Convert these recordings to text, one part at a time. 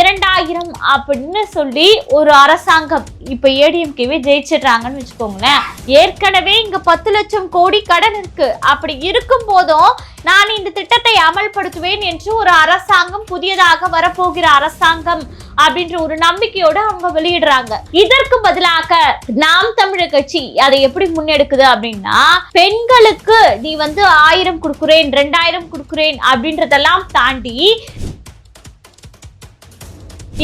இரண்டாயிரம் அப்படின்னு சொல்லி ஒரு அரசாங்கம் இப்ப ஏடிஎம்கேவே ஜெயிச்சிடுறாங்கன்னு வச்சுக்கோங்களேன். ஏற்கனவே இங்க பத்து லட்சம் கோடி கடன் இருக்கு. அப்படி இருக்கும் போதும் நான் இந்த திட்டத்தை அமல்படுத்துவேன் என்று ஒரு அரசாங்கம் புதியதாக வரப்போகிற அரசாங்கம் அப்படின்ற ஒரு நம்பிக்கையோட அவங்க வெளியிடுறாங்க. இதற்கு பதிலாக நாம் தமிழர் கட்சி அதை எப்படி முன்னெடுக்குது அப்படின்னா பெண்களுக்கு நீ வந்து ஆயிரம் கொடுக்குறேன் ரெண்டாயிரம் கொடுக்குறேன் அப்படின்றதெல்லாம் தாண்டி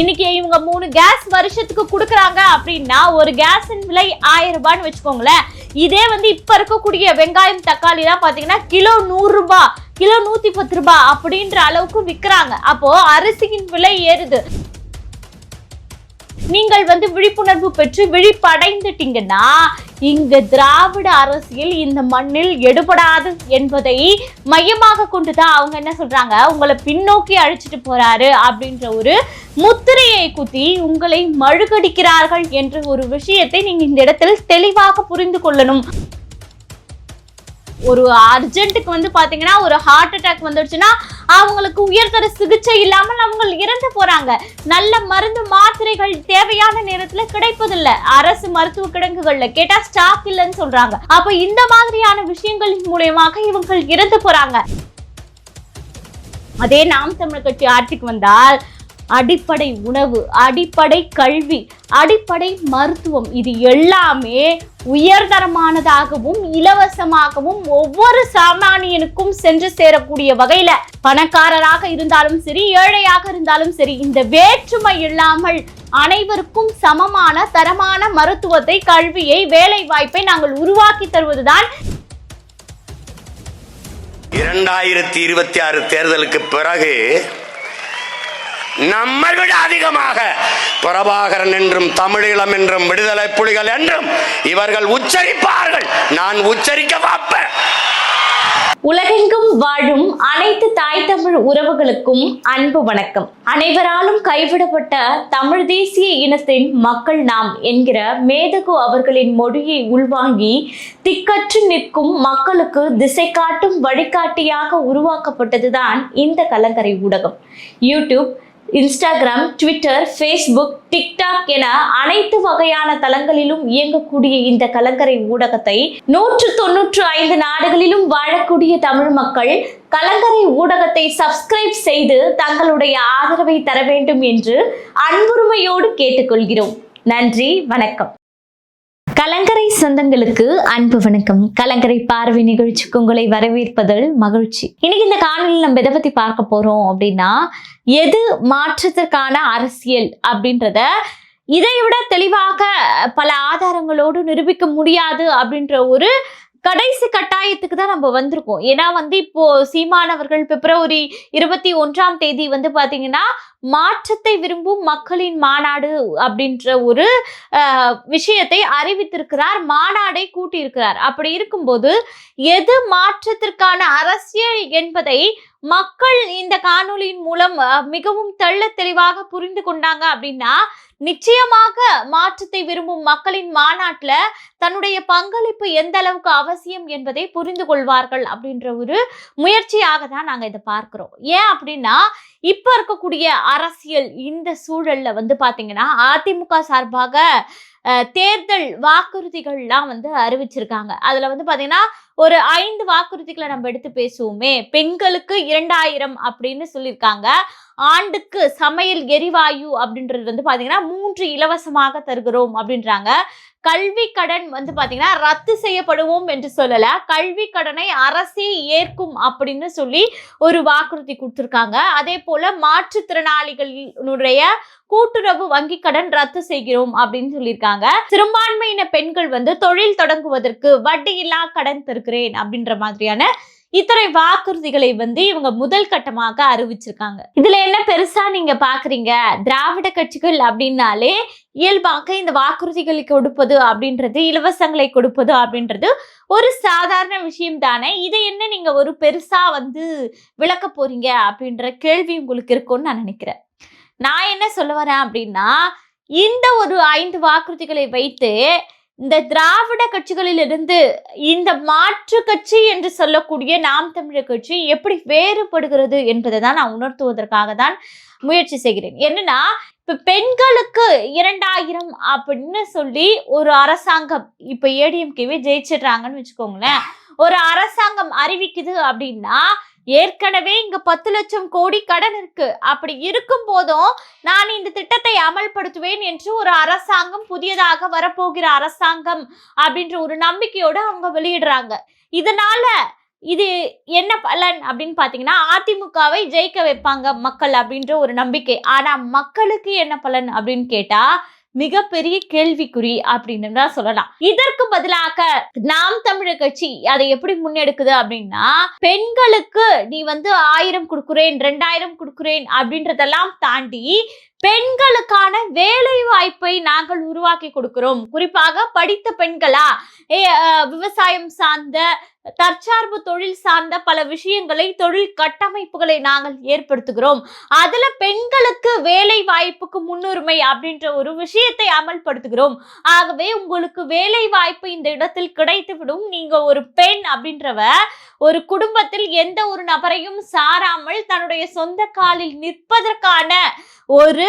இன்னைக்கு இவங்க மூணு கேஸ் வருஷத்துக்கு கொடுக்குறாங்க அப்படின்னா ஒரு கேஸின் விலை ஆயிரம் ரூபான்னு வச்சுக்கோங்களேன். இதே வந்து இப்ப இருக்கக்கூடிய வெங்காயம் தக்காளி தான் பாத்தீங்கன்னா கிலோ நூறு ரூபாய் கிலோ நூத்தி பத்து ரூபாய் அப்படின்ற அளவுக்கு விற்கிறாங்க அப்போ அரிசியின் விலை ஏறுது. நீங்கள் வந்து விழிப்புணர்வு பெற்று விழிப்படைந்துட்டீங்கன்னா இங்க திராவிட அரசியல் இந்த மண்ணில் எடுபடாது என்பதை மையமாக கொண்டுதான் அவங்க என்ன சொல்றாங்க? உங்களை பின்னோக்கி அழைச்சிட்டு போறாரு அப்படின்ற ஒரு முத்திரையை குத்தி உங்களை மழுகடிக்கிறார்கள் என்ற ஒரு விஷயத்தை நீங்க இந்த இடத்தில் தெளிவாக புரிந்து கொள்ளணும். ஒரு அர்ஜென்ட்டுக்கு வந்து பார்த்தீங்கன்னா ஒரு ஹார்ட் அட்டாக் வந்துடுச்சுன்னா அவங்களுக்கு உயர்தர சிகிச்சை இல்லாமல் அவங்க இறந்து போகிறாங்க நல்ல மருந்து மாத்திரைகள் தேவையான நேரத்தில் கிடைப்பதில்ல. அரசு மருத்துவ கிடங்குகளில் கேட்டால் ஸ்டாக் இல்லைன்னு சொல்கிறாங்க அப்போ இந்த மாதிரியான விஷயங்களின் மூலயமாக இவங்க இறந்து போகிறாங்க அதே நாம் தமிழர் கட்சி ஆட்சிக்கு வந்தால் அடிப்படை உணவு அடிப்படை கல்வி அடிப்படை மருத்துவம். இது எல்லாமே உயர்தரமானதாகவும் இலவசமாகவும் ஒவ்வொரு சாமானியனுக்கும் சென்று சேரக்கூடிய வகையில பணக்காரராக இருந்தாலும் சரி ஏழையாக இருந்தாலும் சரி இந்த வேற்றுமை இல்லாமல் அனைவருக்கும் சமமான தரமான மருத்துவத்தை கல்வியை வேலை வாய்ப்பை நாங்கள் உருவாக்கி தருவதுதான் இரண்டாயிரத்தி இருபத்தி ஆறு தேர்தலுக்கு பிறகு நம்மை விட அதிகமாக. பிரபாகரன் என்றும் தமிழீழம் என்றும் விடுதலை புலிகள் என்றும் இவர்கள் உச்சரிப்பார்கள். நான் உச்சரிக்க பார்ப்பேன். உலகெங்கும் வாழும் அனைத்து தாய் தமிழ் உறவுகளுக்கும் அன்பு வணக்கம். அனைவராலும் கைவிடப்பட்ட தமிழ் தேசிய இனத்தின் மக்கள் நாம் என்கிற மேதகு அவர்களின் மொழியை உள்வாங்கி திக்கற்று நிற்கும் மக்களுக்கு திசை காட்டும் வழிகாட்டியாக உருவாக்கப்பட்டதுதான் இந்த கலங்கரை ஊடகம். YouTube Instagram Twitter Facebook TikTok என அனைத்து வகையான தளங்களிலும் இயங்கக்கூடிய இந்த கலங்கரை ஊடகத்தை நூற்று தொன்னூற்று ஐந்து நாடுகளிலும் வாழக்கூடிய தமிழ் மக்கள் கலங்கரை ஊடகத்தை சப்ஸ்கிரைப் செய்து தங்களுடைய ஆதரவை தர வேண்டும் என்று அன்புரிமையோடு கேட்டுக்கொள்கிறோம். நன்றி வணக்கம். கலங்கரை சொந்தங்களுக்கு அன்பு வணக்கம். கலங்கரை பார்வை நிகழ்ச்சிக்கு உங்களை வரவேற்பதில் மகிழ்ச்சி. இன்னைக்கு இந்த காணொலியில் நம்ம எதை பத்தி பார்க்க போறோம் அப்படின்னா எது மாற்றத்திற்கான அரசியல் அப்படின்றத இதை விட தெளிவாக பல ஆதாரங்களோடு நிரூபிக்க முடியாது அப்படின்ற ஒரு கடைசி கட்டாயத்துக்கு தான் நம்ம வந்திருக்கோம். ஏன்னா வந்து இப்போ சீமானவர்கள் பிப்ரவரி இருபத்தி ஒன்றாம் தேதி வந்து பாத்தீங்கன்னா மாற்றத்தை விரும்பும் மக்களின் மாநாடு அப்படின்ற ஒரு விஷயத்தை அறிவித்திருக்கிறார் மாநாடை கூட்டியிருக்கிறார். அப்படி இருக்கும்போது எது மாற்றத்திற்கான அரசியல் என்பதை மக்கள் இந்த காணொலியின் மூலம் மிகவும் தெள்ள தெளிவாக புரிந்து கொண்டாங்க அப்படின்னா நிச்சயமாக மாற்றத்தை விரும்பும் மக்களின் மாநாட்டில் தன்னுடைய பங்களிப்பு எந்த அளவுக்கு அவசியம் என்பதை புரிந்து கொள்வார்கள் அப்படின்ற ஒரு முயற்சியாக தான் நாங்கள் இதை பார்க்குறோம். ஏன் அப்படின்னா இப்ப இருக்கக்கூடிய அரசியல் இந்த சூழல்ல வந்து பாத்தீங்கன்னா அதிமுக சார்பாக அஹ், தேர்தல் வாக்குறுதிகள்லாம் வந்து அறிவிச்சிருக்காங்க. அதுல வந்து பாத்தீங்கன்னா ஒரு ஐந்து வாக்குறுதிகளை நம்ம எடுத்து பேசுவோமே பெண்களுக்கு இரண்டாயிரம் அப்படின்னு சொல்லியிருக்காங்க. ஆண்டுக்கு சமையல் எரிவாயு அப்படின்றது வந்து பாத்தீங்கன்னா மூன்று இலவசமாக தருகிறோம் அப்படின்றாங்க. கல்வி கடன் வந்து பாத்தீங்கன்னா ரத்து செய்யப்படுவோம் என்று சொல்லல. கல்வி கடனை அரசே ஏற்கும் அப்படின்னு சொல்லி ஒரு வாக்குறுதி கொடுத்திருக்காங்க. அதே போல மாற்றுத்திறனாளிகளுடைய கூட்டுறவு வங்கி கடன் ரத்து செய்கிறோம் அப்படின்னு சொல்லியிருக்காங்க. சிறுபான்மையின பெண்கள் வந்து தொழில் தொடங்குவதற்கு வட்டியில்லா கடன் தருகிறேன் அப்படின்ற மாதிரியான இத்தனை வாக்குறுதிகளை வந்து இவங்க முதல் கட்டமாக அறிவிச்சிருக்காங்க. இதுல என்ன பெருசா நீங்க பாக்குறீங்க? திராவிட கட்சிகள் அப்படின்னாலே இயல்பாக இந்த வாக்குறுதிகளை கொடுப்பது அப்படின்றது இலவசங்களை கொடுப்பது அப்படின்றது ஒரு சாதாரண விஷயம் தானே. இதை என்ன நீங்க ஒரு பெருசா வந்து விளக்க போறீங்க அப்படின்ற கேள்வி உங்களுக்கு இருக்கும்னு நான் நினைக்கிறேன். நான் என்ன சொல்ல வரேன் அப்படின்னா இந்த ஒரு ஐந்து வாக்குறுதிகளை வைத்து இந்த திராவிட கட்சிகளிலிருந்து இந்த மாற்று கட்சி என்று சொல்லக்கூடிய நாம் தமிழர் கட்சி எப்படி வேறுபடுகிறது என்பதை தான் நான் உணர்த்துவதற்காக தான் முயற்சி செய்கிறேன். என்னன்னா இப்ப பெண்களுக்கு இரண்டாயிரம் அப்படின்னு சொல்லி ஒரு அரசாங்கம் இப்ப ஏடிஎம்கேவே ஜெயிச்சிடுறாங்கன்னு வச்சுக்கோங்களேன். ஒரு அரசாங்கம் அறிவிக்குது அப்படின்னா ஏற்கனவே இங்க பத்து லட்சம் கோடி கடன் இருக்கு. அப்படி இருக்கும் போதும் நான் இந்த திட்டத்தை அமல்படுத்துவேன் என்று ஒரு அரசாங்கம் புதியதாக வரப்போகிற அரசாங்கம் அப்படின்ற ஒரு நம்பிக்கையோட அவங்க வெளியிடுறாங்க. இதனால இது என்ன பலன் அப்படின்னு பாத்தீங்கன்னா அதிமுகவை ஜெயிக்க வைப்பாங்க மக்கள் அப்படின்ற ஒரு நம்பிக்கை. ஆனா மக்களுக்கு என்ன பலன் அப்படின்னு கேட்டா மிகப்பெரிய கேள்விக்குறி அப்படின்னு தான் சொல்லலாம். இதற்கு பதிலாக நாம் தமிழர் கட்சி அதை எப்படி முன்னெடுக்குது அப்படின்னா பெண்களுக்கு நீ வந்து ஆயிரம் கொடுக்குறேன் ரெண்டாயிரம் கொடுக்குறேன் அப்படின்றதெல்லாம் தாண்டி பெண்களுக்கான வேலை வாய்ப்பை நாங்கள் உருவாக்கி கொடுக்கிறோம். குறிப்பாக படித்த பெண்களா? விவசாயம் சார்ந்த தற்சார்பு தொழில் சார்ந்த பல விஷயங்களை தொழில் கட்டமைப்புகளை நாங்கள் ஏற்படுத்துகிறோம். அதுல பெண்களுக்கு வேலை வாய்ப்புக்கு முன்னுரிமை அப்படின்ற ஒரு விஷயத்தை அமல்படுத்துகிறோம். ஆகவே உங்களுக்கு வேலை வாய்ப்பு இந்த இடத்தில் கிடைத்துவிடும். நீங்க ஒரு பெண் அப்படின்றவ ஒரு குடும்பத்தில் எந்த ஒரு நபரையும் சாராமல் தன்னுடைய சொந்த காலில் நிற்பதற்கான ஒரு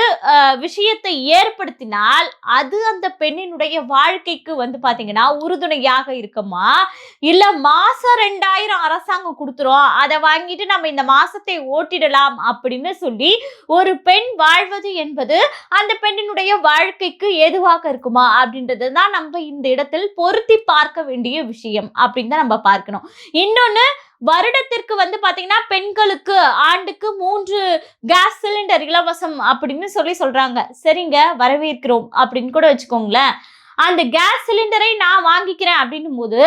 விஷயத்தை ஏற்படுத்தினால் அது அந்த பெண்ணினுடைய வாழ்க்கைக்கு வந்து பாத்தீங்கன்னா உறுதுணையாக இருக்குமா? இல்ல மாசம் ரெண்டாயிரம் அரசாங்கம் கொடுத்துரும். அதை வாங்கிட்டு நம்ம இந்த மாசத்தை ஓட்டிடலாம் அப்படின்னு சொல்லி ஒரு பெண் வாழ்வது என்பது அந்த பெண்ணினுடைய வாழ்க்கைக்கு எதுவாக இருக்குமா அப்படின்றது தான் நம்ம இந்த இடத்தில் பொருத்தி பார்க்க வேண்டிய விஷயம் அப்படின்னு தான் நம்ம பார்க்கணும். இன்னொன்று வருடத்திற்கு வந்து பாத்தீங்கன்னா பெண்களுக்கு ஆண்டுக்கு மூன்று கேஸ் சிலிண்டர் இலவசம் அப்படின்னு சொல்லி சொல்றாங்க. சரிங்க வரவேற்கிறோம் அப்படின்னு கூட வச்சுக்கோங்களேன். அந்த கேஸ் சிலிண்டரை நான் வாங்கிக்கிறேன் அப்படின்னும் போது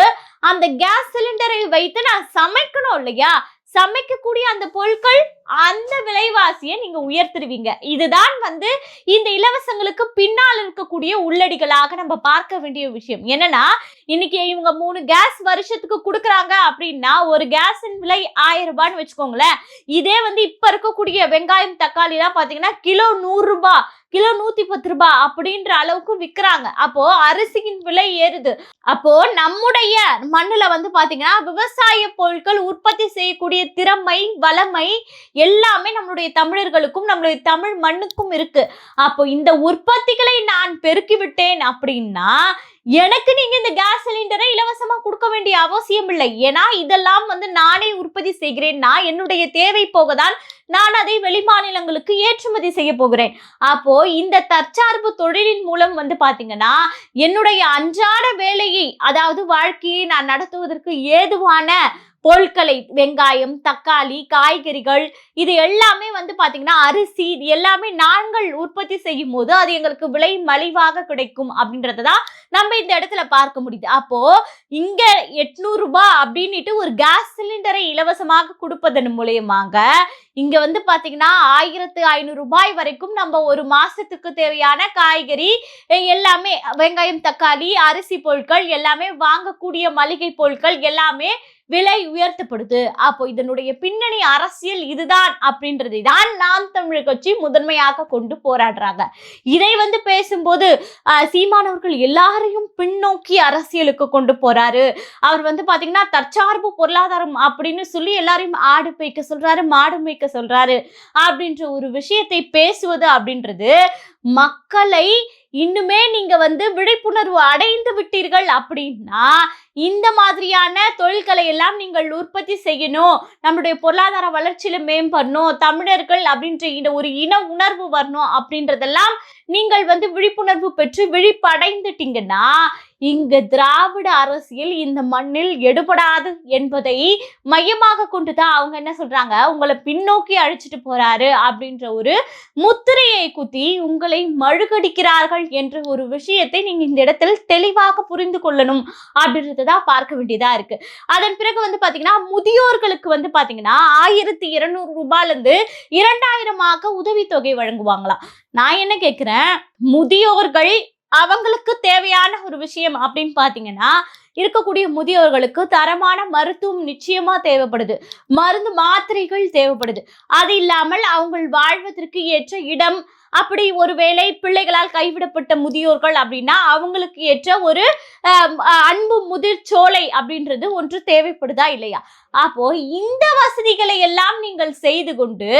அந்த கேஸ் சிலிண்டரை வைத்து நான் சமைக்கணும் இல்லையா? சமைக்கக்கூடிய அந்த பொருட்கள் அந்த விலைவாசியை நீங்க உயர்த்திடுவீங்க. இதுதான் வந்து இந்த இலவசங்களுக்கு பின்னால் இருக்கக்கூடிய உள்ளடிகளாக நம்ம பார்க்க வேண்டிய விஷயம். என்னன்னா இன்னைக்கு இவங்க மூணு கேஸ் வருஷத்துக்கு கொடுக்குறாங்க அப்படின்னா ஒரு கேஸின் விலை ஆயிரம் ரூபான்னு வச்சுக்கோங்களேன். இதே வந்து இப்ப இருக்கக்கூடிய வெங்காயம் தக்காளி எல்லாம் பாத்தீங்கன்னா கிலோ நூறு ரூபாய். கிலோ நூத்தி பத்து ரூபாய் அப்படின்ற அளவுக்கு விற்கிறாங்க அப்போ அரிசியின் விலை ஏறுது. அப்போ நம்முடைய மண்ணுல வந்து பாத்தீங்கன்னா விவசாய பொருட்கள் உற்பத்தி செய்யக்கூடிய திறமை வளமை எல்லாமே நம்மளுடைய தமிழர்களுக்கும் நம்மளுடைய தமிழ் மண்ணுக்கும் இருக்கு. அப்போ இந்த உற்பத்திகளை நான் பெருக்கிவிட்டேன் அப்படின்னா எனக்கு நீங்க இந்த கேஸ் சிலிண்டரை இலவசமா கொடுக்க வேண்டிய அவசியம் இல்லை. ஏன்னா இதெல்லாம் வந்து நானே உற்பத்தி செய்கிறேன். நான் என்னுடைய தேவை போகதான் நான் அதை வெளிமாநிலங்களுக்கு ஏற்றுமதி செய்ய போகிறேன். அப்போ இந்த தற்சார்பு தொழிலின் மூலம் வந்து பாத்தீங்கன்னா என்னுடைய அன்றாட வேலையை அதாவது வாழ்க்கையை நான் நடத்துவதற்கு ஏதுவான பொருட்களை வெங்காயம் தக்காளி காய்கறிகள் இது எல்லாமே வந்து பாத்தீங்கன்னா அரிசி இது எல்லாமே நாங்கள் உற்பத்தி செய்யும் போது அது எங்களுக்கு விலை மலிவாக கிடைக்கும் அப்படின்றத தான் நம்ம இந்த இடத்துல பார்க்க முடியுது. அப்போ இங்க எட்நூறு ரூபாய் அப்படின்னுட்டு ஒரு கேஸ் சிலிண்டரை இலவசமாக கொடுப்பதன் மூலியமாக இங்க வந்து பாத்தீங்கன்னா ஆயிரத்து ஐநூறு ரூபாய் வரைக்கும் நம்ம ஒரு மாசத்துக்கு தேவையான காய்கறி எல்லாமே வெங்காயம் தக்காளி அரிசி பொருட்கள் எல்லாமே வாங்கக்கூடிய மளிகை பொருட்கள் எல்லாமே விலை உயர்த்தப்படுது. அப்போ இதனுடைய பின்னணி அரசியல் இதுதான் அப்படின்றதை தான் நாம் தமிழர் கட்சி முதன்மையாக கொண்டு போராடுறாங்க. இதை வந்து பேசும்போது சீமானவர்கள் எல்லாரையும் பின்னோக்கி அரசியலுக்கு கொண்டு போறாரு. அவர் வந்து பாத்தீங்கன்னா தற்சார்பு பொருளாதாரம் அப்படின்னு சொல்லி எல்லாரையும் ஆடு மேய்க்க சொல்றாரு மாடு மேய்க்க சொல்றாரு. அப்படின்ற ஒரு விஷயத்தை பேசுவது அப்படின்றது மக்களை இன்னுமே நீங்க வந்து விழிப்புணர்வு அடைந்து விட்டீர்கள் அப்படின்னா இந்த மாதிரியான தொழில்களை எல்லாம் நீங்கள் உற்பத்தி செய்யணும். நம்மளுடைய பொருளாதார வளர்ச்சியில மேம்படணும். தமிழர்கள் அப்படின்ற இந்த ஒரு இன உணர்வு வரணும் அப்படின்றதெல்லாம் நீங்கள் வந்து விழிப்புணர்வு பெற்று விழிப்படைந்துட்டீங்கன்னா இங்கு திராவிட அரசியல் இந்த மண்ணில் எடுபடாது என்பதை மையமாக கொண்டு தான் அவங்க என்ன சொல்றாங்க? உங்களை பின்னோக்கி அழிச்சிட்டு போறாரு அப்படின்ற ஒரு முத்திரையை குத்தி உங்களை மழுகடிக்கிறார்கள் என்ற ஒரு விஷயத்தை நீங்க இந்த இடத்தில் தெளிவாக புரிந்து கொள்ளணும் அப்படின்றத தான் பார்க்க வேண்டியதா இருக்கு. அதன் பிறகு வந்து பாத்தீங்கன்னா முதியோர்களுக்கு வந்து பாத்தீங்கன்னா ஆயிரத்தி இருநூறு ரூபாயிலிருந்து இரண்டாயிரமாக உதவித்தொகை வழங்குவாங்களாம். நான் என்ன கேட்கிறேன் முதியோர்கள் அவங்களுக்கு தேவையான ஒரு விஷயம் அப்படின்னு பாத்தீங்கன்னா இருக்கக்கூடிய முதியோர்களுக்கு தரமான மருத்துவம் நிச்சயமா தேவைப்படுது. மருந்து மாத்திரைகள் தேவைப்படுது. அது இல்லாமல் அவங்க வாழ்வதற்கு ஏற்ற இடம் அப்படி ஒருவேளை பிள்ளைகளால் கைவிடப்பட்ட முதியோர்கள் அப்படின்னா அவங்களுக்கு ஏற்ற ஒரு அன்பு முதிர் சோலை அப்படின்றது ஒன்று தேவைப்படுதா இல்லையா? அப்போ இந்த வசதிகளை எல்லாம் நீங்கள் செய்து கொண்டு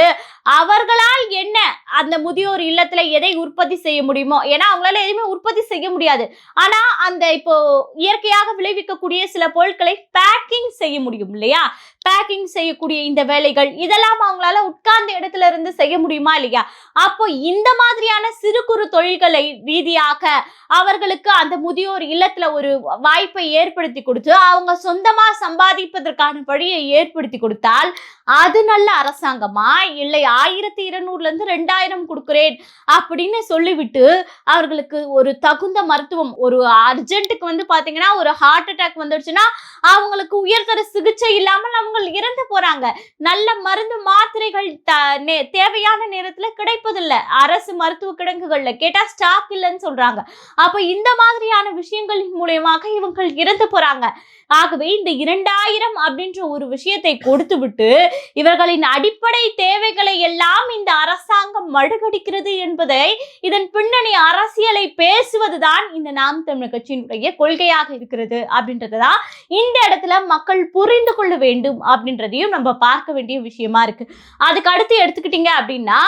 அவர்களால் என்ன அந்த முதியோர் இல்லத்துல எதை உற்பத்தி செய்ய முடியுமோ ஏன்னா அவங்களால எதுவுமே உற்பத்தி செய்ய முடியாது. ஆனா அந்த இப்போ இயற்கையாக விளைவிக்கக்கூடிய சில பொருட்களை பேக்கிங் செய்ய முடியும் இல்லையா? பேக்கிங் செய்யக்கூடிய இந்த வேலைகள் இதெல்லாம் அவங்களால உட்கார்ந்த இடத்துல இருந்து செய்ய முடியுமா இல்லையா? அப்போ இந்த மாதிரியான சிறு குறு தொழில்களை ரீதியாக அவர்களுக்கு அந்த முதியோர் இல்லத்துல ஒரு வாய்ப்பை ஏற்படுத்தி கொடுத்து அவங்க சொந்தமா சம்பாதிப்பதற்கான வழியை ஏற்படுத்தி கொடுத்தால் அது நல்ல அரசாங்கமா? இல்லை ஆயிரத்தி இருநூறுல இருந்து ரெண்டாயிரம் கொடுக்குறேன் அப்படின்னு சொல்லிவிட்டு அவர்களுக்கு ஒரு தகுந்த மருத்துவம் ஒரு அர்ஜென்ட்டுக்கு வந்து பாத்தீங்கன்னா ஒரு ஹார்ட் அட்டாக் வந்துடுச்சுன்னா அவங்களுக்கு உயர்தர சிகிச்சை இல்லாமல் அவங்க இறந்து போறாங்க. நல்ல மருந்து மாத்திரைகள் த- நே- தேவையான நேரத்துல கிடைப்பதில்லை. அரசு மருத்துவ கிடங்குகள்ல கேட்டா ஸ்டாக் இல்லைன்னு சொல்றாங்க. அப்ப இந்த மாதிரியான விஷயங்களின் மூலியமாக இவங்க இறந்து போறாங்க. ஆகவே இந்த இரண்டாயிரம் அப்படின்ற ஒரு விஷயத்தை கொடுத்து விட்டு இவர்களின் அடிப்படை தேவைகளை எல்லாம் இந்த அரசாங்கம் மடுகடிக்கிறது என்பதை இதன் பின்னணி அரசியலை பேசுவதுதான் இந்த நாம் தமிழர் கட்சியினுடைய கொள்கையாக இருக்கிறது அப்படின்றதுதான் இந்த இடத்துல மக்கள் புரிந்து கொள்ள வேண்டும் அப்படின்றதையும் நம்ம பார்க்க வேண்டிய விஷயமா இருக்கு. அதுக்கு அடுத்து எடுத்துக்கிட்டீங்க அப்படின்னா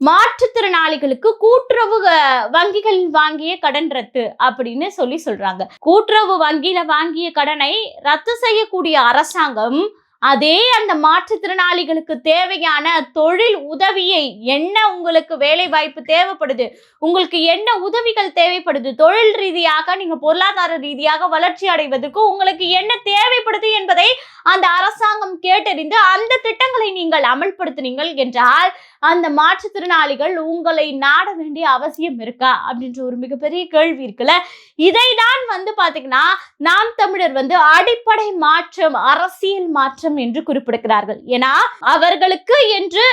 மாற்றுத்திறனாளிகளுக்கு கூட்டுறவு வங்கிகள் வங்கிகளில் வாங்கிய கடன் ரத்து அப்படின்னு சொல்லி சொல்றாங்க. கூட்டுறவு வங்கியில வாங்கிய கடனை ரத்து செய்யக்கூடிய அரசாங்கம் அதே அந்த மாற்றுத்திறனாளிகளுக்கு தேவையான தொழில் உதவியை என்ன உங்களுக்கு வேலை வாய்ப்பு தேவைப்படுது? உங்களுக்கு என்ன உதவிகள் தேவைப்படுது? தொழில் ரீதியாக நீங்க பொருளாதார ரீதியாக வளர்ச்சி அடைவதற்கு உங்களுக்கு என்ன தேவைப்படுது என்பதை அந்த அரசாங்கம் கேட்டறிந்து அந்த திட்டங்களை நீங்கள் அமல்படுத்தினீங்கள் என்றால் அந்த மாற்றுத்திறனாளிகள் உங்களை நாட வேண்டிய அவசியம் இருக்கா? அப்படின்ற ஒரு மிகப்பெரிய கேள்வி இருக்குல்ல? இதை தான் வந்து பாத்தீங்கன்னா நாம் தமிழர் வந்து அடிப்படை மாற்றம் அரசியல் மாற்றம் என்று குறிப்பிடுகிறார்கள். ஏன்னா அவர்களுக்கு என்று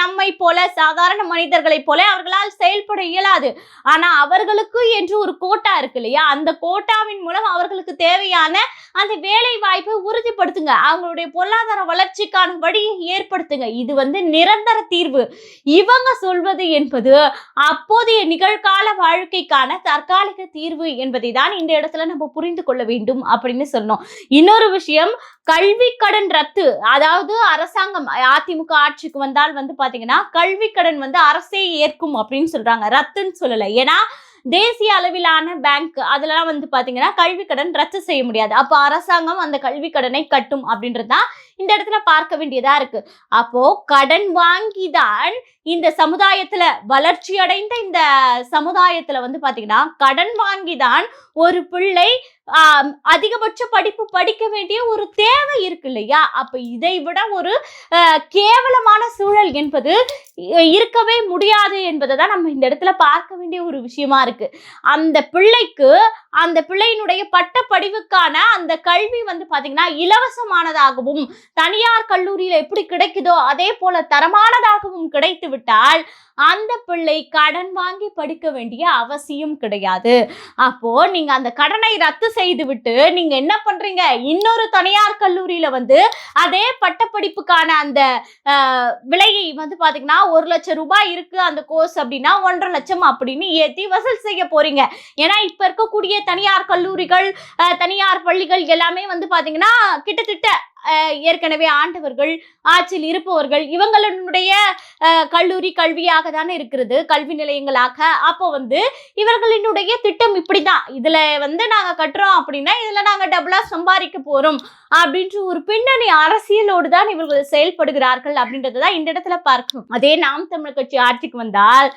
நம்மை போல சாதாரண மனிதர்களைப் போல அவர்களால் செயல்பட இயலாது. ஆனா அவர்களுக்கு என்று ஒரு கோட்டா இருக்கு இல்லையா? அந்த கோட்டாவின் மூலம் அவர்களுக்கு தேவையான அந்த வேலை வாய்ப்பை உறுதிப்படுத்துங்க. அவங்களுடைய பொருளாதார வளர்ச்சிக்கான வழியை ஏற்படுத்துங்க. இது வந்து நிரந்தர தீர்வு இவங்க சொல்வது என்பது அப்போதைய நிகழ்கால வாழ்க்கைக்கான தற்காலிக தீர்வு என்பதை தான் இந்த இடத்துல நம்ம புரிந்து கொள்ள வேண்டும் அப்படின்னு சொன்னோம். இன்னொரு விஷயம் கல்வி கடன் ரத்து. அதாவது அரசாங்கம் அதிமுக ஆட்சிக்கு வந்தால் வந்து பாத்தீங்கன்னா கல்வி கடன் வந்து அரசே ஏற்கும் அப்படின்னு சொல்றாங்க. ரத்துன்னு சொல்லல. ஏன்னா தேசிய அளவிலான பேங்க் அதெல்லாம் வந்து பாத்தீங்கன்னா கல்வி கடன் ரத்து செய்ய முடியாது. அப்போ அரசாங்கம் அந்த கல்வி கடனை கட்டும் அப்படின்றது தான் இந்த இடத்துல பார்க்க வேண்டியதா இருக்கு. அப்போ கடன் வாங்கிதான் இந்த சமுதாயத்துல வளர்ச்சி அடைந்த இந்த சமுதாயத்துல வந்து பாத்தீங்கன்னா கடன் வாங்கிதான் ஒரு பிள்ளை அதிகபட்ச படிப்பு படிக்க வேண்டிய ஒரு தேவை இருக்கு இல்லையா? அப்ப இதை விட ஒரு கேவலமான சூழல் என்பது இருக்கவே முடியாது என்பதை தான் நம்ம இந்த இடத்துல பார்க்க வேண்டிய ஒரு விஷயமா இருக்கு. அந்த பிள்ளைக்கு அந்த பிள்ளையினுடைய பட்ட படிவுக்கான அந்த கல்வி வந்து பாத்தீங்கன்னா இலவசமானதாகவும் தனியார் கல்லூரியில எப்படி கிடைக்குதோ அதே போல தரமானதாகவும் கிடைத்து விட்டால் அந்த பிள்ளை கடன் வாங்கி படிக்க வேண்டிய அவசியம் கிடையாது. அப்போ நீங்க அந்த கடனை ரத்து செய்து விட்டு நீங்க என்ன பண்றீங்க? இன்னொரு தனியார் கல்லூரியில வந்து அதே பட்டப்படிப்புக்கான அந்த விலையை வந்து பாத்தீங்கன்னா ஒரு லட்சம் ரூபாய் இருக்கு அந்த கோர்ஸ் அப்படின்னா ஒன்றரை லட்சம் அப்படின்னு ஏத்தி வசூல் செய்ய போறீங்க. ஏன்னா இப்ப இருக்கக்கூடிய தனியார் கல்லூரிகள் தனியார் பள்ளிகள் எல்லாமே வந்து பாத்தீங்கன்னா கிட்டத்தட்ட ஏற்கனவே ஆண்டவர்கள் ஆட்சியில் இருப்பவர்கள் இவங்களுடைய கல்லூரி கல்வியாக தானே இருக்கிறது கல்வி நிலையங்களாக. அப்போ வந்து இவர்களினுடைய திட்டம் இப்படி தான் இதில் வந்து நாங்கள் கட்டுறோம் அப்படின்னா இதில் நாங்கள் டபுளாக சம்பாதிக்க போகிறோம் அப்படின்ற ஒரு பின்னணி அரசியலோடு தான் இவர்கள் செயல்படுகிறார்கள் அப்படின்றத தான் இந்த இடத்துல பார்க்கணும். அதே நாம் தமிழர் கட்சி ஆட்சிக்கு வந்தால்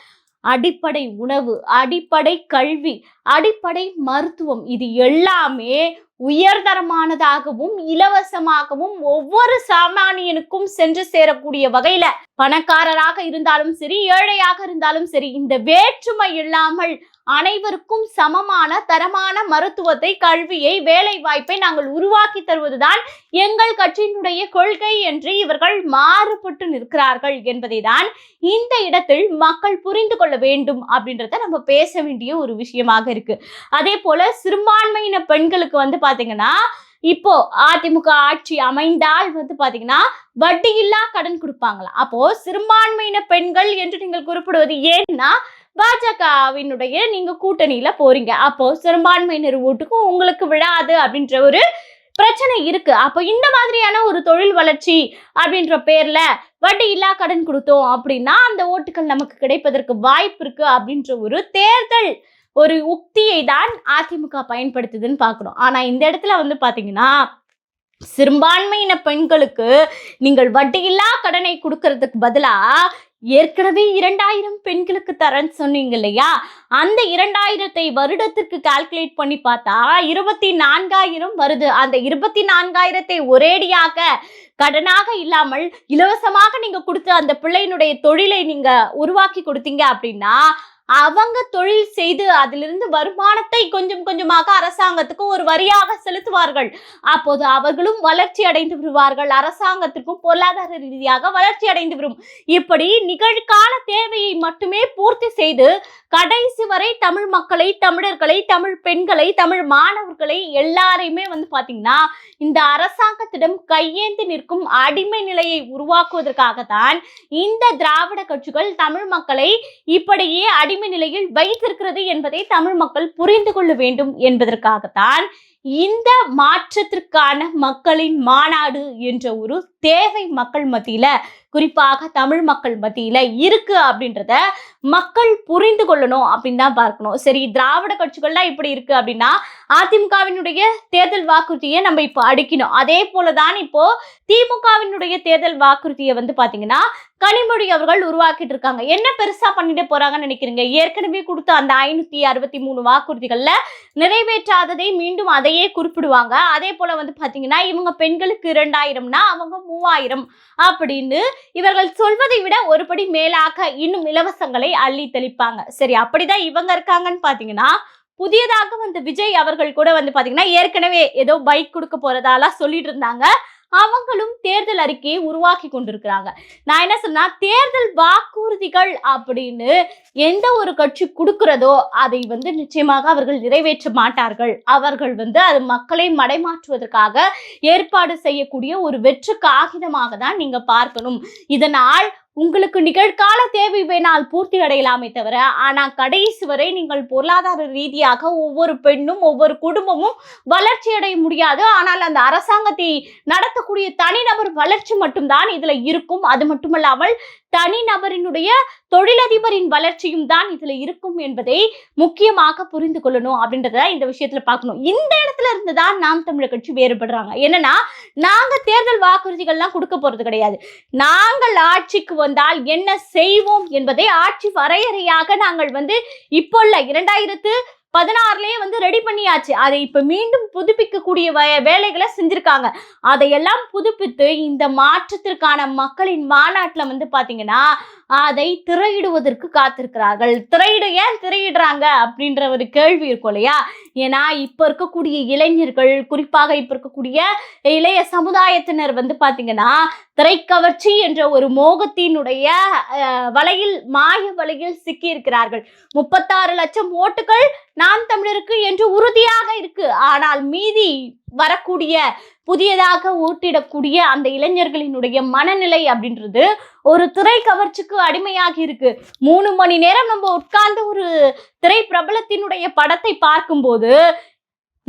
அடிப்படை உணவு அடிப்படை கல்வி அடிப்படை மருத்துவம் இது எல்லாமே உயர்தரமானதாகவும் இலவசமாகவும் ஒவ்வொரு சாமானியனுக்கும் சென்று சேரக்கூடிய வகையில பணக்காரராக இருந்தாலும் சரி ஏழையாக இருந்தாலும் சரி இந்த வேற்றுமை இல்லாமல் அனைவருக்கும் சமமான தரமான மருத்துவத்தை கல்வியை வேலை வாய்ப்பை நாங்கள் உருவாக்கி தருவதுதான் எங்கள் கட்சியினுடைய கொள்கை என்று இவர்கள் மாறுபட்டு நிற்கிறார்கள் என்பதை தான் இந்த இடத்தில் மக்கள் புரிந்து கொள்ள வேண்டும் அப்படின்றத நம்ம பேச வேண்டிய ஒரு விஷயமாக இருக்கு. அதே போல சிறுபான்மையின பெண்களுக்கு வந்து பாத்தீங்கன்னா இப்போ அதிமுக ஆட்சி அமைந்தால் வந்து பாத்தீங்கன்னா வட்டி இல்லா கடன் கொடுப்பாங்களாம். அப்போ சிறுபான்மையின பெண்கள் என்று நீங்கள் குறிப்பிடுவது ஏன்னா பாஜகவினுடைய நீங்க கூட்டணியில போறீங்க. அப்போ சிறுபான்மையினர் ஓட்டுக்கும் உங்களுக்கு விழாது அப்படின்ற ஒரு பிரச்சனை இருக்கு. அப்போ இந்த மாதிரியான ஒரு தொழில் வளர்ச்சி அப்படின்ற பேர்ல வட்டி இல்லா கடன் கொடுத்தோம் அப்படின்னா அந்த ஓட்டுகள் நமக்கு கிடைப்பதற்கு வாய்ப்பு இருக்கு அப்படின்ற ஒரு தேர்தல் ஒரு உக்தியை தான் அதிமுக பயன்படுத்துதுன்னு பார்க்கணும். ஆனா இந்த இடத்துல வந்து பாத்தீங்கன்னா சிறுபான்மையின பெண்களுக்கு நீங்கள் வட்டியில்லா கடனை கொடுக்கறதுக்கு பதிலாக ஏற்கனவே இரண்டாயிரம் பெண்களுக்கு தரேன்னு சொன்னீங்க இல்லையா? அந்த இரண்டாயிரத்தை வருடத்திற்கு கால்குலேட் பண்ணி பார்த்தா இருபத்தி நான்காயிரம் வருது. அந்த இருபத்தி நான்காயிரத்தை ஒரேடியாக கடனாக இல்லாமல் இலவசமாக நீங்க கொடுத்த அந்த பிள்ளையினுடைய தொழிலை நீங்க உருவாக்கி கொடுத்தீங்க அப்படின்னா அவங்க தொழில் செய்து அதிலிருந்து வருமானத்தை கொஞ்சம் கொஞ்சமாக அரசாங்கத்துக்கு ஒரு வரியாக செலுத்துவார்கள். அப்போது அவர்களும் வளர்ச்சி அடைந்து விடுவார்கள். அரசாங்கத்திற்கும் பொருளாதார ரீதியாக வளர்ச்சி அடைந்து விடும். இப்படி நிகழ்கால தேவையை மட்டுமே பூர்த்தி செய்து கடைசி வரை தமிழ் மக்களை தமிழர்களை தமிழ் பெண்களை தமிழ் மாணவர்களை எல்லாரையுமே வந்து பாத்தீங்கன்னா இந்த அரசாங்கத்திடம் கையேந்தி நிற்கும் அடிமை நிலையை உருவாக்குவதற்காகத்தான் இந்த திராவிட கட்சிகள் தமிழ் மக்களை இப்படியே அடி அடிமை நிலையில் வைத்திருக்கிறது என்பதை தமிழ் மக்கள் புரிந்து கொள்ள வேண்டும் என்பதற்காகத்தான் இந்த மாற்றத்திற்கான மக்களின் மாநாடு என்ற ஒரு தேவை மக்கள் மத்தியில குறிப்பாக தமிழ் மக்கள் மத்தியில இருக்கு அப்படின்றத மக்கள் புரிந்து கொள்ளணும் அப்படின்னு தான் பார்க்கணும். சரி திராவிட கட்சிகள்லாம் இப்படி இருக்கு அப்படின்னா அதிமுகவினுடைய தேர்தல் வாக்குறுதியை நம்ம இப்போ அடிக்கணும். அதே போலதான் இப்போ திமுகவினுடைய தேர்தல் வாக்குறுதியை வந்து பாத்தீங்கன்னா கனிமொழி அவர்கள் உருவாக்கிட்டு இருக்காங்க. என்ன பெருசா பண்ணிட்டு போறாங்கன்னு நினைக்கிறீங்க? ஏற்கனவே கொடுத்த அந்த ஐநூத்தி அறுபத்தி மூணு வாக்குறுதிகள்ல நிறைவேற்றாததை மீண்டும் அதையே குறிப்பிடுவாங்க. அதே போல வந்து பாத்தீங்கன்னா இவங்க பெண்களுக்கு இரண்டாயிரம்னா அவங்க மூவாயிரம் அப்படின்னு இவர்கள் சொல்வதை விட ஒருபடி மேலாக இன்னும் இலவசங்களை அள்ளி தெளிப்பாங்க. சரி அப்படிதான் இவங்க இருக்காங்கன்னு பாத்தீங்கன்னா புதியதாக வந்த விஜய் அவர்கள் கூட வந்து பாத்தீங்கன்னா ஏற்கனவே ஏதோ பைக் கொடுக்க போறதாலாம் சொல்லிட்டு இருந்தாங்க. அவங்களும் தேர்தல் அறிக்கையை உருவாக்கி கொண்டிருக்கிறாங்க. நான் என்ன சொன்னா தேர்தல் வாக்குறுதிகள் அப்படின்னு எந்த ஒரு கட்சி கொடுக்கிறதோ அதை வந்து நிச்சயமாக அவர்கள் நிறைவேற்ற மாட்டார்கள். அவர்கள் வந்து அது மக்களை மடைமாற்றுவதற்காக ஏற்பாடு செய்யக்கூடிய ஒரு வெற்று காகிதமாக தான் நீங்க பார்க்கணும். இதனால் உங்களுக்கு நிகழ்கால தேவை வேணால் பூர்த்தி அடையலாமே தவிர ஆனால் கடைசி வரை நீங்கள் பொருளாதார ரீதியாக ஒவ்வொரு பெண்ணும் ஒவ்வொரு குடும்பமும் வளர்ச்சி அடைய முடியாது. ஆனால் அந்த அரசாங்கத்தை நடத்தக்கூடிய தனிநபர் வளர்ச்சி மட்டும்தான் இதில் இருக்கும். அது மட்டுமல்லாமல் தனிநபரினுடைய தொழிலதிபரின் வளர்ச்சியும் தான் இதுல இருக்கும் என்பதை முக்கியமாக புரிந்து கொள்ளணும் அப்படின்றத இந்த விஷயத்துல பார்க்கணும். இந்த இடத்துல இருந்து தான் நாம் தமிழர் கட்சி வேறுபடுறாங்க. என்னன்னா நாங்க தேர்தல் வாக்குறுதிகள்லாம் கொடுக்க போறது கிடையாது. நாங்கள் ஆட்சிக்கு வந்தால் என்ன செய்வோம் என்பதை ஆட்சி வரையறையாக நாங்கள் வந்து இப்போ இல்ல இரண்டாயிரத்து பதினாறுலயே வந்து ரெடி பண்ணியாச்சு. அதை இப்போ மீண்டும் புதுப்பிக்கக்கூடிய வே- வேலைகளை செஞ்சுருக்காங்க. அதையெல்லாம் புதுப்பித்து இந்த மாற்றத்திற்கான மக்களின் மாநாட்டில் வந்து பார்த்தீங்கன்னா அதை திரையிடுவதற்கு காத்திருக்கிறார்கள். திரையிட ஏன் திரையிடுறாங்க? அப்படின்ற ஒரு கேள்வி இருக்கும் இல்லையா? ஏன்னா இப்போ இருக்கக்கூடிய இளைஞர்கள் குறிப்பாக இப்போ இருக்கக்கூடிய இளைய சமுதாயத்தினர் வந்து பார்த்தீங்கன்னா திரைக்கவர்ச்சி என்ற ஒரு மோகத்தினுடைய வலையில் மாய வலையில் சிக்கி இருக்கிறார்கள் முப்பத்தாறு லட்சம் ஓட்டுகள் நாம் தமிழருக்கு என்று உறுதியாக இருக்கு. ஆனால் மீதி வரக்கூடிய புதியதாக ஊட்டிடக்கூடிய அந்த இளைஞர்களினுடைய மனநிலை அப்படின்றது ஒரு திரை கவர்ச்சிக்கு அடிமையாகி இருக்கு. மூணு மணி நேரம் நம்ம உட்கார்ந்து ஒரு திரை பிரபலத்தினுடைய படத்தை பார்க்கும்போது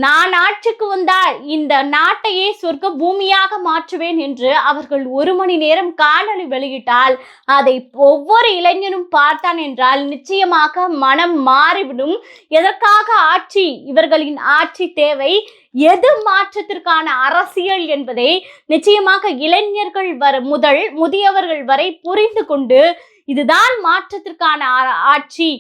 நான் ஆட்சிக்கு வந்தால் இந்த நாட்டையே சொர்க்க பூமியாக மாற்றுவேன் என்று அவர்கள் ஒரு மணி நேரம் காணொலி வெளியிட்டால் அதை ஒவ்வொரு இளைஞனும் பார்த்தான் என்றால் நிச்சயமாக மனம் மாறிவிடும். எதற்காக ஆட்சி? இவர்களின் ஆட்சி தேவை எது மாற்றத்திற்கான அரசியல் என்பதை நிச்சயமாக இளைஞர்கள் வர முதல் முதியவர்கள் வரை புரிந்து கொண்டு இதுதான் மாற்றத்திற்கான ஆ- ஆட்சி.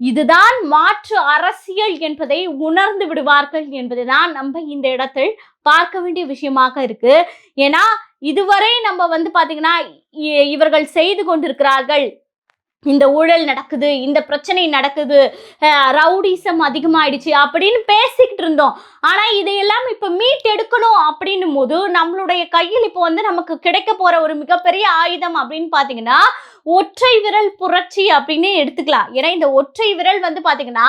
இதுதான் மாற்று அரசியல் என்பதை உணர்ந்து விடுவார்கள் என்பதுதான் நம்ம இந்த இடத்தில் பார்க்க வேண்டிய விஷயமாக இருக்கு. ஏன்னா இதுவரை நம்ம வந்து பாத்தீங்கன்னா இ- இவர்கள் செய்து கொண்டிருக்கிறார்கள். இந்த ஊழல் நடக்குது இந்த பிரச்சனை நடக்குது ரவுடிசம் அதிகமாயிடுச்சு அப்படின்னு பேசிக்கிட்டு இருந்தோம். ஆனா இதையெல்லாம் இப்ப மீட் எடுக்கணும் அப்படின்னும் போது நம்மளுடைய கையில் இப்போ வந்து நமக்கு கிடைக்க போற ஒரு மிகப்பெரிய ஆயுதம் அப்படின்னு பாத்தீங்கன்னா ஒற்றை விரல் புரட்சி அப்படின்னு எடுத்துக்கலாம். ஏன்னா இந்த ஒற்றை விரல் வந்து பார்த்தீங்கன்னா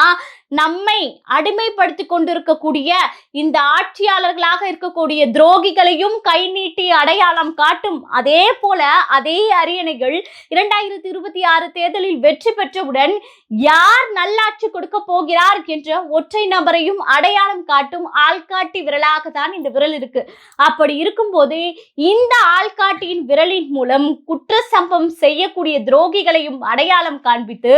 நம்மை அடிமைப்படுத்தி கொண்டிருக்கக்கூடிய இந்த ஆட்சியாளர்களாக இருக்கக்கூடிய துரோகிகளையும் கை நீட்டி அடையாளம் காட்டும் அதே போல அதே அரியணைகள் இரண்டாயிரத்தி இருபத்தி ஆறு தேர்தலில் வெற்றி பெற்றவுடன் யார் நல்லாட்சி கொடுக்க போகிறார் என்ற ஒற்றை நபரையும் அடையாளம் காட்டும் ஆள்காட்டி விரலாக தான் இந்த விரல் இருக்கு. அப்படி இருக்கும்போது இந்த ஆள்காட்டியின் விரலின் மூலம் குற்ற சம்பவம் செய்யக்கூடிய துரோகிகளையும் அடையாளம் காண்பித்து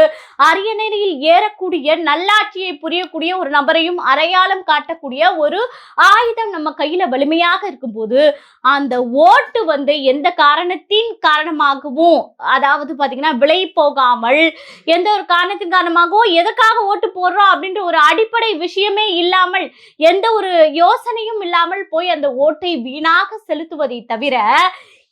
அரியணையில் ஏறக்கூடிய நல்லாட்சி ஆட்சியை புரியக்கூடிய ஒரு நபரையும் அடையாளம் காட்டக்கூடிய ஒரு ஆயுதம் நம்ம கையில வலிமையாக இருக்கும்போது அந்த ஓட்டு வந்து எந்த காரணத்தின் காரணமாகவும் அதாவது பாத்தீங்கன்னா விலை போகாமல் எந்த ஒரு காரணத்தின் காரணமாகவும் எதற்காக ஓட்டு போடுறோம் அப்படின்ற ஒரு அடிப்படை விஷயமே இல்லாமல் எந்த ஒரு யோசனையும் இல்லாமல் போய் அந்த ஓட்டை வீணாக செலுத்துவதை தவிர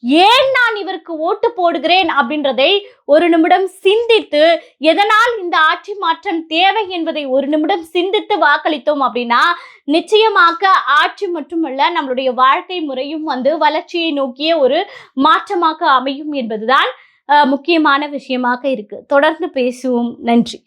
ஏன் நான் இவருக்கு ஓட்டு போடுகிறேன் அப்படின்றதை ஒரு நிமிடம் சிந்தித்து எதனால் இந்த ஆட்சி மாற்றம் தேவை என்பதை ஒரு நிமிடம் சிந்தித்து வாக்களித்தோம் அப்படின்னா நிச்சயமாக ஆட்சி மட்டுமல்ல நம்மளுடைய வாழ்க்கை முறையும் வந்து வளர்ச்சியை நோக்கிய ஒரு மாற்றமாக அமையும் என்பதுதான் முக்கியமான விஷயமாக இருக்கு. தொடர்ந்து பேசுவோம். நன்றி.